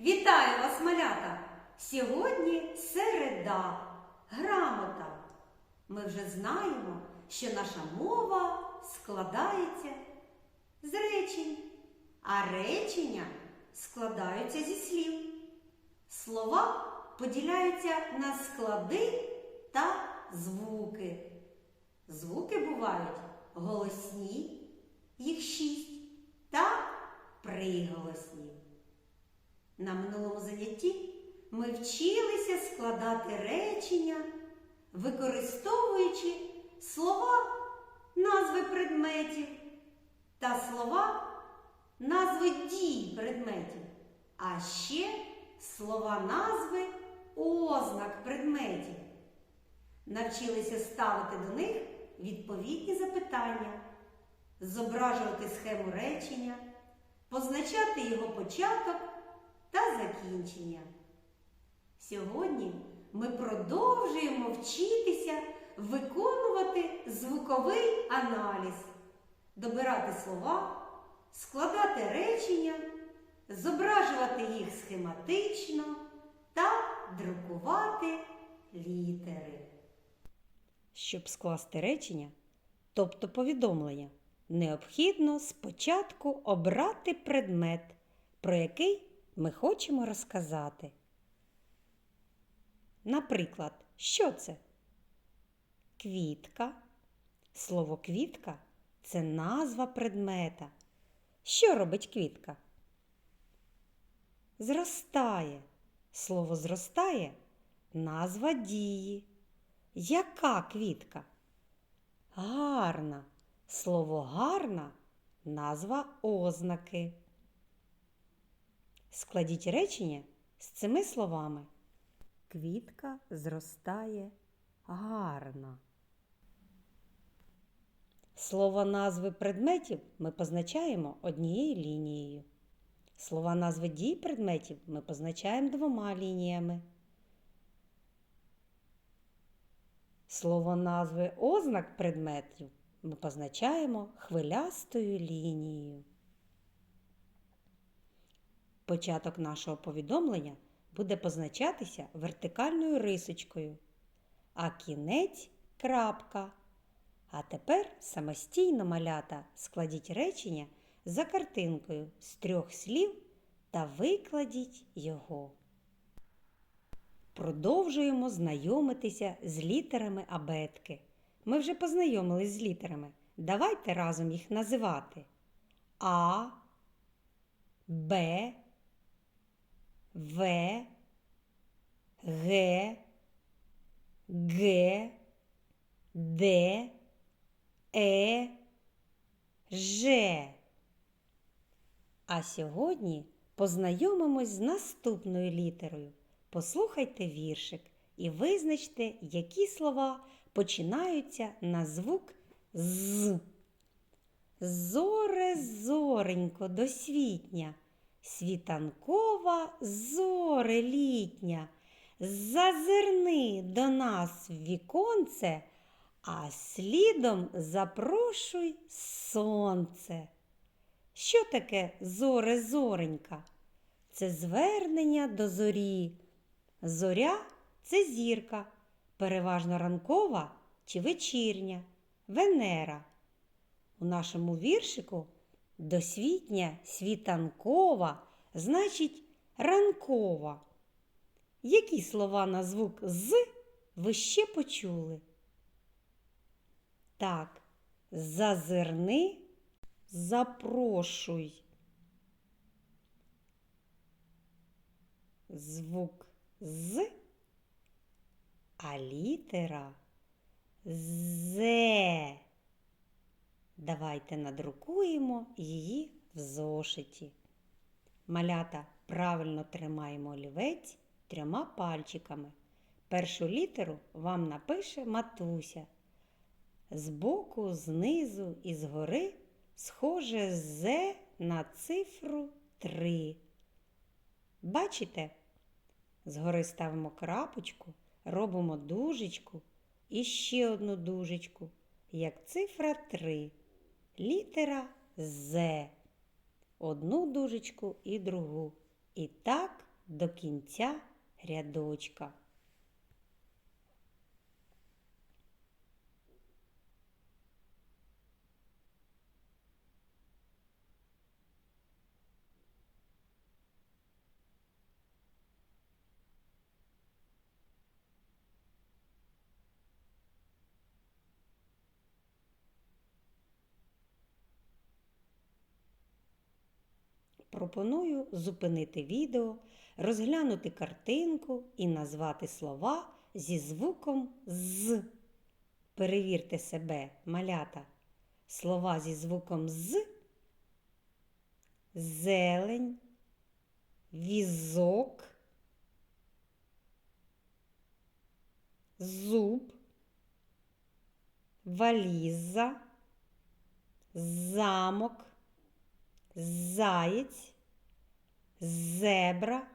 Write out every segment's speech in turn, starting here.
Вітаю вас, малята! Сьогодні середа, грамота. Ми вже знаємо, що наша мова складається з речень, а речення складаються зі слів. Слова поділяються на склади та звуки. Звуки бувають голосні, їх шість, та приголосні. На минулому занятті ми вчилися складати речення, використовуючи слова назви предметів та слова назви дій предметів, а ще слова назви ознак предметів. Навчилися ставити до них відповідні запитання, зображувати схему речення, позначати його початок та закінчення. Сьогодні ми продовжуємо вчитися виконувати звуковий аналіз, добирати слова, складати речення, зображувати їх схематично та друкувати літери. Щоб скласти речення, тобто повідомлення, необхідно спочатку обрати предмет, про який ми хочемо розказати. Наприклад, що це? Квітка. Слово квітка це назва предмета. Що робить квітка? Зростає. Слово зростає назва дії. Яка квітка? Гарна. Слово гарна назва ознаки. Складіть речення з цими словами. Квітка зростає гарно. Слово назви предметів ми позначаємо однією лінією. Слова назви дій предметів ми позначаємо двома лініями. Слово назви ознак предметів ми позначаємо хвилястою лінією. Початок нашого повідомлення буде позначатися вертикальною рисочкою, а кінець крапка. А тепер самостійно малята складіть речення за картинкою з трьох слів та викладіть його. Продовжуємо знайомитися з літерами абетки. Ми вже познайомились з літерами. Давайте разом їх називати А, Б, В, Г, Г, Д, Е, Ж. А сьогодні познайомимось з наступною літерою. Послухайте віршик і визначте, які слова починаються на звук з. Зоре зоренько досвітня, світанкова зоре літня. Зазирни до нас віконце, а слідом запрошуй сонце. Що таке зоре зоренька? Це звернення до зорі. Зоря це зірка, переважно ранкова чи вечірня, Венера. У нашому віршику досвітня світанкова значить ранкова. Які слова на звук з ви ще почули? Так, зазирни, запрошуй. Звук з, а літера зе. Давайте надрукуємо її в зошиті. Малята правильно тримаємо олівець трьома пальчиками. Першу літеру вам напише матуся. Збоку, знизу і згори схоже з на цифру 3. Бачите? Згори ставимо крапочку, робимо дужечку і ще одну дужечку, як цифра 3. Літера З. Одну дужечку і другу. І так до кінця рядочка. Пропоную зупинити відео, розглянути картинку і назвати слова зі звуком з. Перевірте себе, малята. Слова зі звуком з. Зелень, візок, зуб, валіза, замок заєць, зебра.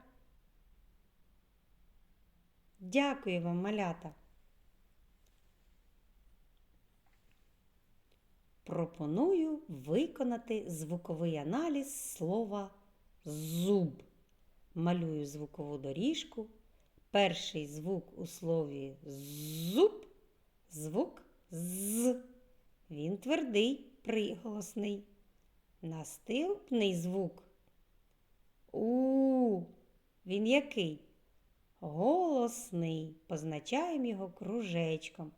Дякую вам, малята. Пропоную виконати звуковий аналіз слова зуб. Малюю звукову доріжку. Перший звук у слові зуб звук з. Він твердий, приголосний. Наступний звук У. Він який? Голосний. Позначаємо його кружечком.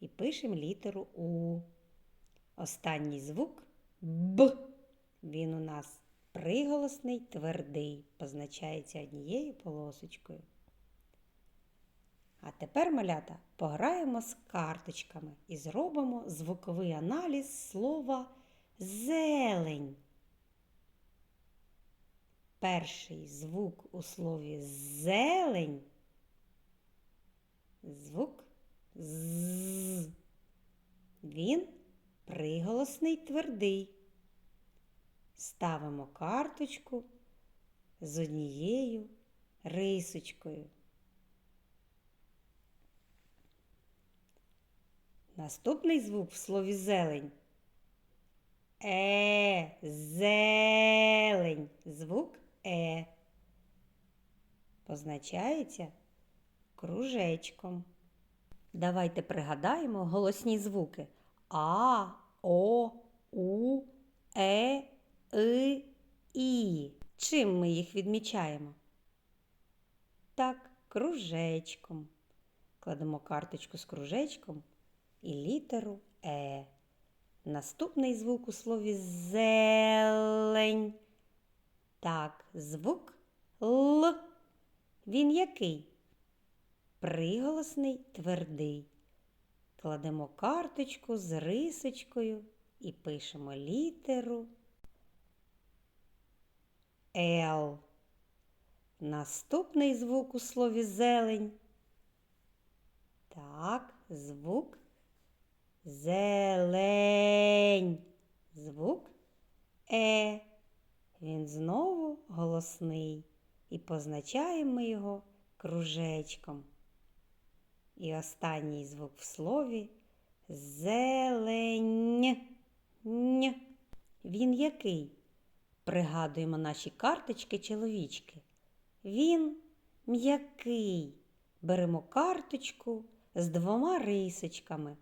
І пишемо літеру У. Останній звук Б. Він у нас приголосний, твердий, позначається однією полосочкою. А тепер, малята, пограємо з карточками і зробимо звуковий аналіз слова зелень. Перший звук у слові зелень. Звук з. Він приголосний твердий. Ставимо карточку з однією рисочкою. Наступний звук в слові зелень Е, зелень. Звук Е. Позначається кружечком. Давайте пригадаємо голосні звуки А, О, У, Е, И, І. Чим ми їх відмічаємо? Так, кружечком. Кладемо карточку з кружечком і літеру Е. Наступний звук у слові зелень. Так, звук Л. Він який? Приголосний твердий. Кладемо карточку з рисочкою і пишемо літеру Л. Наступний звук у слові зелень. Так, звук Зелень. Звук Е. Він знову голосний. І позначаємо ми його кружечком. І останній звук в слові зелень. Він який? Пригадуємо наші карточки чоловічки. Він м'який. Беремо карточку з двома рисочками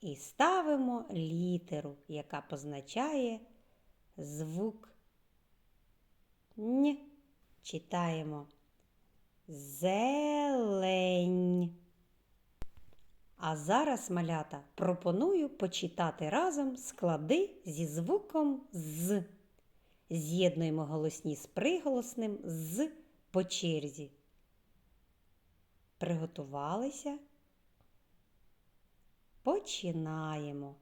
і ставимо літеру, яка позначає звук Н. Читаємо зелень. А зараз, малята, пропоную почитати разом склади зі звуком з. З'єднуємо голосні з приголосним з по черзі. Приготувалися. Починаємо.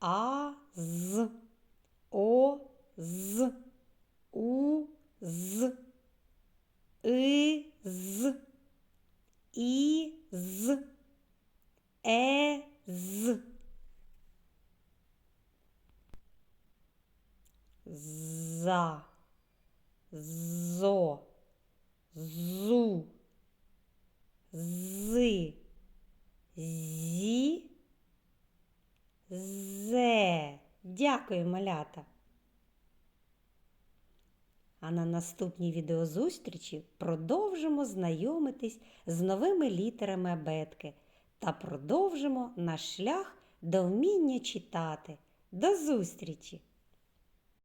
А з, О з, У з, И з, І з, Е з. За, зо, зу, зи, зі, Зе. Дякую, малята. А на наступній відеозустрічі продовжимо знайомитись з новими літерами абетки та продовжимо наш шлях до вміння читати. До зустрічі!